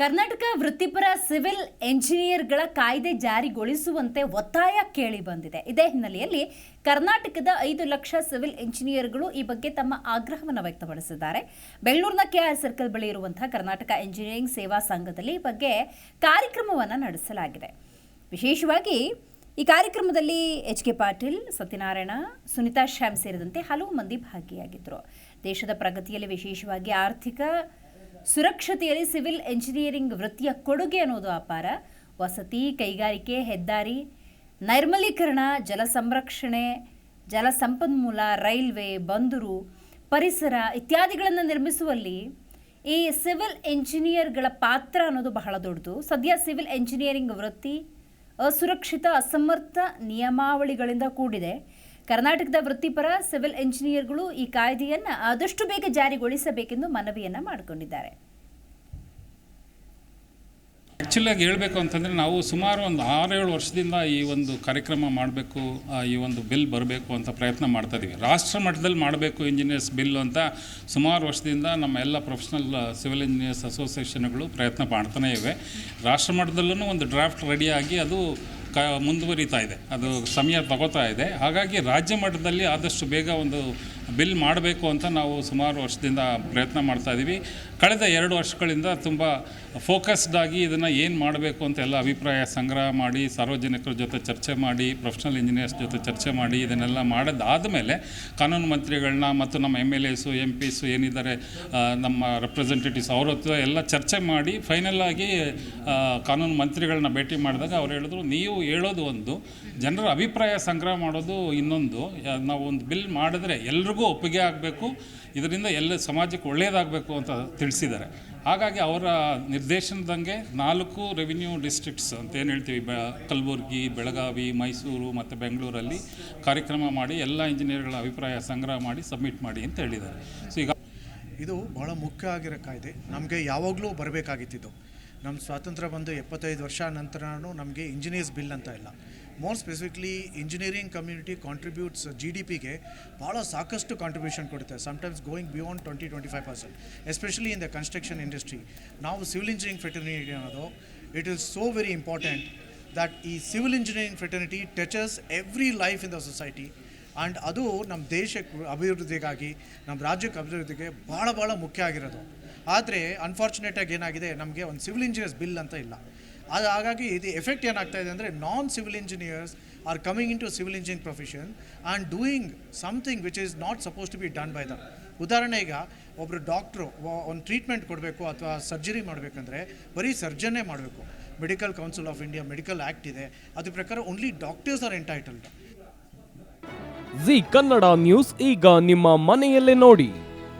ಕರ್ನಾಟಕ ವೃತ್ತಿಪರ ಸಿವಿಲ್ ಎಂಜಿನಿಯರ್ಗಳ ಕಾಯ್ದೆ ಜಾರಿಗೊಳಿಸುವಂತೆ ಒತ್ತಾಯ ಕೇಳಿ ಬಂದಿದೆ. ಇದೇ ಹಿನ್ನೆಲೆಯಲ್ಲಿ ಕರ್ನಾಟಕದ ಐದು ಲಕ್ಷ ಸಿವಿಲ್ ಎಂಜಿನಿಯರ್ಗಳು ಈ ಬಗ್ಗೆ ತಮ್ಮ ಆಗ್ರಹವನ್ನು ವ್ಯಕ್ತಪಡಿಸಿದ್ದಾರೆ. ಬೆಂಗಳೂರಿನ ಕೆಆರ್ ಸರ್ಕಲ್ ಬಳಿ ಇರುವಂತಹ ಕರ್ನಾಟಕ ಎಂಜಿನಿಯರಿಂಗ್ ಸೇವಾ ಸಂಘದಲ್ಲಿ ಈ ಬಗ್ಗೆ ಕಾರ್ಯಕ್ರಮವನ್ನು ನಡೆಸಲಾಗಿದೆ. ವಿಶೇಷವಾಗಿ ಈ ಕಾರ್ಯಕ್ರಮದಲ್ಲಿ ಎಚ್ ಕೆ ಪಾಟೀಲ್, ಸತ್ಯನಾರಾಯಣ, ಸುನಿತಾ ಶ್ಯಾಮ್ ಸೇರಿದಂತೆ ಹಲವು ಮಂದಿ ಭಾಗಿಯಾಗಿದ್ದರು. ದೇಶದ ಪ್ರಗತಿಯಲ್ಲಿ ವಿಶೇಷವಾಗಿ ಆರ್ಥಿಕ ಸುರಕ್ಷತೆಯಲ್ಲಿ ಸಿವಿಲ್ ಎಂಜಿನಿಯರಿಂಗ್ ವೃತ್ತಿಯ ಕೊಡುಗೆ ಅನ್ನೋದು ಅಪಾರ. ವಸತಿ, ಕೈಗಾರಿಕೆ, ಹೆದ್ದಾರಿ, ನೈರ್ಮಲೀಕರಣ, ಜಲ ಸಂರಕ್ಷಣೆ, ಜಲ ಸಂಪನ್ಮೂಲ, ರೈಲ್ವೆ, ಬಂದರು, ಪರಿಸರ ಇತ್ಯಾದಿಗಳನ್ನು ನಿರ್ಮಿಸುವಲ್ಲಿ ಈ ಸಿವಿಲ್ ಎಂಜಿನಿಯರ್ಗಳ ಪಾತ್ರ ಅನ್ನೋದು ಬಹಳ ದೊಡ್ಡದು. ಸದ್ಯ ಸಿವಿಲ್ ಎಂಜಿನಿಯರಿಂಗ್ ವೃತ್ತಿ ಅಸುರಕ್ಷಿತ, ಅಸಮರ್ಥ ನಿಯಮಾವಳಿಗಳಿಂದ ಕೂಡಿದೆ. ಕರ್ನಾಟಕದ ವೃತ್ತಿಪರ ಸಿವಿಲ್ ಎಂಜಿನಿಯರ್ಗಳು ಈ ಕಾಯ್ದೆಯನ್ನು ಆದಷ್ಟು ಬೇಗ ಜಾರಿಗೊಳಿಸಬೇಕೆಂದು ಮನವಿಯನ್ನು ಮಾಡಿಕೊಂಡಿದ್ದಾರೆ. ಆ್ಯಕ್ಚುಲಾಗಿ ಹೇಳಬೇಕು ಅಂತಂದರೆ ನಾವು ಸುಮಾರು ಒಂದು ಆರೇಳು ವರ್ಷದಿಂದ ಈ ಒಂದು ಕಾರ್ಯಕ್ರಮ ಮಾಡಬೇಕು ಈ ಒಂದು ಬಿಲ್ ಬರಬೇಕು ಅಂತ ಪ್ರಯತ್ನ ಮಾಡ್ತಾ ಇದ್ದೀವಿ ರಾಷ್ಟ್ರ ಮಟ್ಟದಲ್ಲಿ ಮಾಡಬೇಕು ಇಂಜಿನಿಯರ್ಸ್ ಬಿಲ್ ಅಂತ ಸುಮಾರು ವರ್ಷದಿಂದ ನಮ್ಮ ಎಲ್ಲ ಪ್ರೊಫೆಷನಲ್ ಸಿವಿಲ್ ಇಂಜಿನಿಯರ್ಸ್ ಅಸೋಸಿಯೇಷನ್ಗಳು ಪ್ರಯತ್ನ ಮಾಡ್ತಾನೇ ಇವೆ. ರಾಷ್ಟ್ರ ಮಟ್ಟದಲ್ಲೂ ಒಂದು ಡ್ರಾಫ್ಟ್ ರೆಡಿಯಾಗಿ ಅದು ಕ ಮುಂದುವರಿತಾ ಇದೆ. ಅದು ಸಮಯ ತಗೋತಾ ಇದೆ. ಹಾಗಾಗಿ ರಾಜ್ಯ ಮಟ್ಟದಲ್ಲಿ ಆದಷ್ಟು ಬೇಗ ಒಂದು ಬಿಲ್ ಮಾಡಬೇಕು ಅಂತ ನಾವು ಸುಮಾರು ವರ್ಷದಿಂದ ಪ್ರಯತ್ನ ಮಾಡ್ತಾ ಇದ್ದೀವಿ ಕಳೆದ ಎರಡು ವರ್ಷಗಳಿಂದ ತುಂಬ ಫೋಕಸ್ಡ್ ಆಗಿ ಇದನ್ನು ಏನು ಮಾಡಬೇಕು ಅಂತ ಎಲ್ಲ ಅಭಿಪ್ರಾಯ ಸಂಗ್ರಹ ಮಾಡಿ, ಸಾರ್ವಜನಿಕರ ಜೊತೆ ಚರ್ಚೆ ಮಾಡಿ, ಪ್ರೊಫೆಷನಲ್ ಇಂಜಿನಿಯರ್ಸ್ ಜೊತೆ ಚರ್ಚೆ ಮಾಡಿ ಇದನ್ನೆಲ್ಲ ಮಾಡೋದಾದಮೇಲೆ ಕಾನೂನು ಮಂತ್ರಿಗಳನ್ನ ಮತ್ತು ನಮ್ಮ M L As M Ps ಏನಿದ್ದಾರೆ ನಮ್ಮ ರೆಪ್ರೆಸೆಂಟೇಟಿವ್ಸ್ ಅವ್ರ ಹತ್ರ ಎಲ್ಲ ಚರ್ಚೆ ಮಾಡಿ ಫೈನಲ್ ಆಗಿ ಕಾನೂನು ಮಂತ್ರಿಗಳನ್ನ ಭೇಟಿ ಮಾಡಿದಾಗ ಅವ್ರು ಹೇಳಿದ್ರು, ನೀವು ಹೇಳೋದು ಒಂದು, ಜನರ ಅಭಿಪ್ರಾಯ ಸಂಗ್ರಹ ಮಾಡೋದು ಇನ್ನೊಂದು ನಾವು ಒಂದು ಬಿಲ್ ಮಾಡಿದ್ರೆ ಎಲ್ರಿಗೂ ಒಪ್ಪಿಗೆ ಆಗಬೇಕು, ಇದರಿಂದ ಎಲ್ಲ ಸಮಾಜಕ್ಕೆ ಒಳ್ಳೆಯದಾಗಬೇಕು ಅಂತ ತಿಳಿಸಿದ್ದಾರೆ. ಹಾಗಾಗಿ ಅವರ ನಿರ್ದೇಶನದಂಗೆ ನಾಲ್ಕು ರೆವಿನ್ಯೂ ಡಿಸ್ಟ್ರಿಕ್ಟ್ಸ್ ಅಂತ ಏನು ಹೇಳ್ತೀವಿ, ಬೆ, ಕಲಬುರಗಿ, ಬೆಳಗಾವಿ, ಮೈಸೂರು ಮತ್ತು ಬೆಂಗಳೂರಲ್ಲಿ ಕಾರ್ಯಕ್ರಮ ಮಾಡಿ, ಎಲ್ಲ ಇಂಜಿನಿಯರ್ಗಳ ಅಭಿಪ್ರಾಯ ಸಂಗ್ರಹ ಮಾಡಿ ಸಬ್ಮಿಟ್ ಮಾಡಿ ಅಂತ ಹೇಳಿದ್ದಾರೆ. ಸೊ ಈಗ ಇದು ಬಹಳ ಮುಖ್ಯ ಆಗಿರೋ ಕಾಯ್ದೆ. ನಮಗೆ ಯಾವಾಗಲೂ ಬರಬೇಕಾಗಿತ್ತಿದ್ದು. ನಮ್ಮ ಸ್ವಾತಂತ್ರ್ಯ ಬಂದು ಎಪ್ಪತ್ತೈದು ವರ್ಷ ನಂತರನೂ ನಮಗೆ ಇಂಜಿನಿಯರ್ಸ್ ಬಿಲ್ ಅಂತ ಇಲ್ಲ. More specifically engineering community contributes G D ಪಿಗೆ ಭಾಳ ಸಾಕಷ್ಟು ಕಾಂಟ್ರಿಬ್ಯೂಷನ್ ಕೊಡುತ್ತೆ sometimes going beyond twenty twenty five percent especially in the construction industry ನಾವು ಸಿವಿಲ್ ಇಂಜಿನಿಯರಿಂಗ್ ಫೆಟರ್ನಿಟಿ ಅನ್ನೋದು it is so very important that ಈ civil engineering fraternity touches every life in the society and ಅದು ನಮ್ಮ ದೇಶಕ್ಕೆ ಅಭಿವೃದ್ಧಿಗಾಗಿ ನಮ್ಮ ರಾಜ್ಯಕ್ಕೆ ಅಭಿವೃದ್ಧಿಗೆ ಭಾಳ ಭಾಳ ಮುಖ್ಯ ಆಗಿರೋದು. ಆದರೆ ಅನ್ಫಾರ್ಚುನೇಟಾಗಿ ಏನಾಗಿದೆ? ನಮಗೆ ಒಂದು ಸಿವಿಲ್ ಇಂಜಿನಿಯರ್ಸ್ ಬಿಲ್ ಅಂತ ಇಲ್ಲ. ಅದು ಹಾಗಾಗಿ ಇದು ಎಫೆಕ್ಟ್ ಏನಾಗ್ತಾ ಇದೆ ಅಂದರೆ non civil engineers are coming into civil engineering profession and doing something which is not supposed to be done by the ಉದಾಹರಣೆ ಈಗ ಒಬ್ಬರು ಡಾಕ್ಟ್ರು ಒಂದು ಟ್ರೀಟ್ಮೆಂಟ್ ಕೊಡಬೇಕು ಅಥವಾ ಸರ್ಜರಿ ಮಾಡಬೇಕಂದ್ರೆ ಬರೀ ಸರ್ಜನ್ನೇ ಮಾಡಬೇಕು. Medical council of India medical act ಇದೆ. ಅದ್ರ ಪ್ರಕಾರ only doctors are entitled Zee Kannada news ಈಗ ನಿಮ್ಮ ಮನೆಯಲ್ಲೇ ನೋಡಿ.